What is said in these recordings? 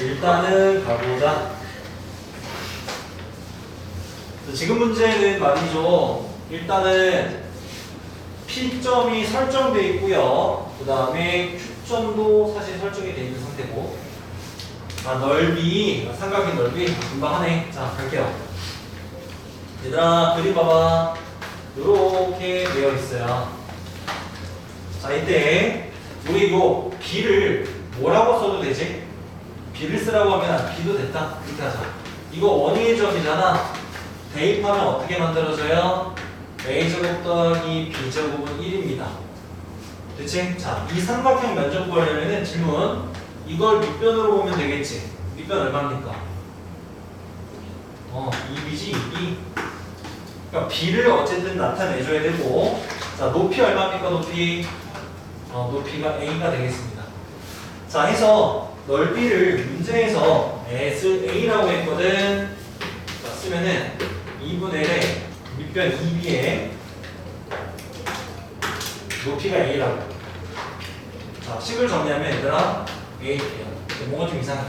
일단은 가보자. 지금 문제는 말이죠. 일단은 P점이 설정되어 있고요. 그 다음에 Q점도 사실 설정이 되어 있는 상태고. 아, 넓이, 삼각의 넓이 금방 하네. 자, 갈게요. 얘들아, 그림 봐봐. 이렇게 되어 있어요. 자, 이때 우리 이거 B를 뭐라고 써도 되지? B를 쓰라고 하면 B도 됐다. 그렇게 하자. 이거 원위의 점이잖아. 대입하면 어떻게 만들어져요? A제곱 더하기 B제곱은 1입니다. 그치? 자, 이 삼각형 면적 구하려면 질문 이걸 밑변으로 보면 되겠지? 밑변 얼마입니까? 어, 2B지 2B 그러니까 B를 어쨌든 나타내줘야 되고 자, 높이 얼마입니까? 높이 어, 높이가 A가 되겠습니다. 자, 해서 넓이를 문제에서 S A라고 했거든. 자, 쓰면은 2분의 1에 밑변 2B에 높이가 A라고. 자, 식을 정리하면 얘들아 A예요. 뭔가 좀 이상해.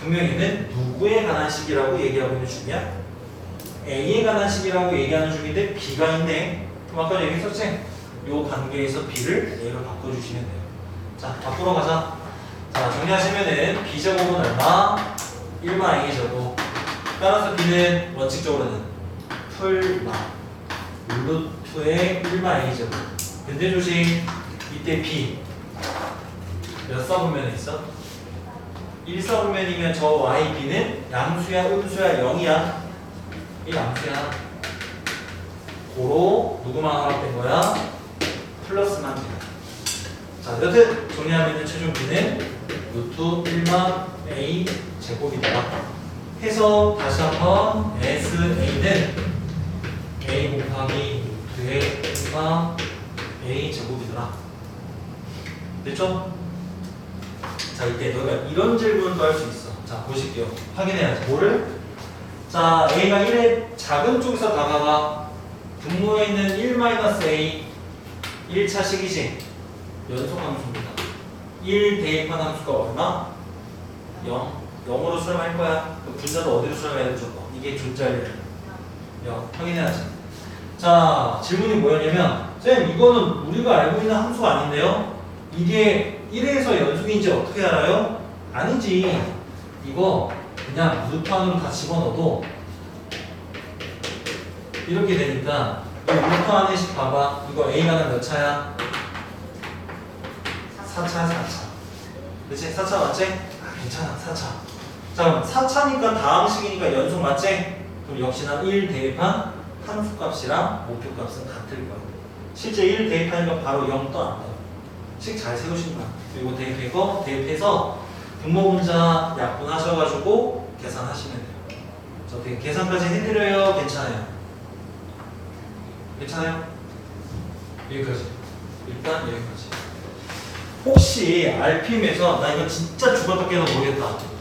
분명히는 누구에 관한 식이라고 얘기하고 있는 중이야? A에 관한 식이라고 얘기하는 중인데 B가 있네. 그럼 아까 얘기했었지? 요 관계에서 B를 A로 바꿔주시면 돼요. 자, 바꾸러 가자. 자, 정리하시면은 B제곱은 얼마? 1마 A제곱. 따라서 B는 원칙적으로는 풀마 루트의 1마 A제곱. 근데 조심, 이때 B 몇 사분면에 있어? 1사분면이면 저 YB는 양수야, 음수야, 0이야? 이 양수야. 고로 누구만 하락된 거야? 플러스만 돼. 자, 여튼 정리하면 최종 B는 루트 1만 A 제곱이다. 해서 다시 한번 SA는 A 곱하기 루트의 1만 A 제곱이더라. 됐죠? 자, 이때 너가 이런 질문도 할 수 있어. 자, 보실게요. 확인해야지. 뭐를? 자, A가 1의 작은 쪽에서 다가가 분모에 있는 1-A 1차 식이식 연속 함수입니다. 1 대입한 함수가 얼마? 0. 0으로 수렴할 거야. 그 분자도 어디로 수렴해야 되죠? 이게 존자를 0. 확인해야지. 자, 질문이 뭐였냐면 쌤, 이거는 우리가 알고 있는 함수가 아닌데요? 이게 1에서 연속인지 어떻게 알아요? 아니지. 이거 그냥 루트안으로 다 집어넣어도 이렇게 되니까 이 루트 안에씩 봐봐. 이거 A가 몇 차야? 4차야 4차. 그치? 4차 맞지? 아, 괜찮아 4차. 자 그럼 4차니까 다음 식이니까 연속 맞지? 그럼 역시나 1 대입한 함수 값이랑 목표 값은 같을 거야. 실제 1 대입하니까 바로 0 또 안 나와. 식 잘 세우신 거야. 그리고 대입해서 대입해서 분모 분자 약분하셔가지고 계산하시면 돼요. 저 어떻게 계산까지 해드려요? 괜찮아요? 괜찮아요? 여기까지. 일단 여기까지. 혹시 RPM에서 나 이거 진짜 죽어도 깨도 모르겠다.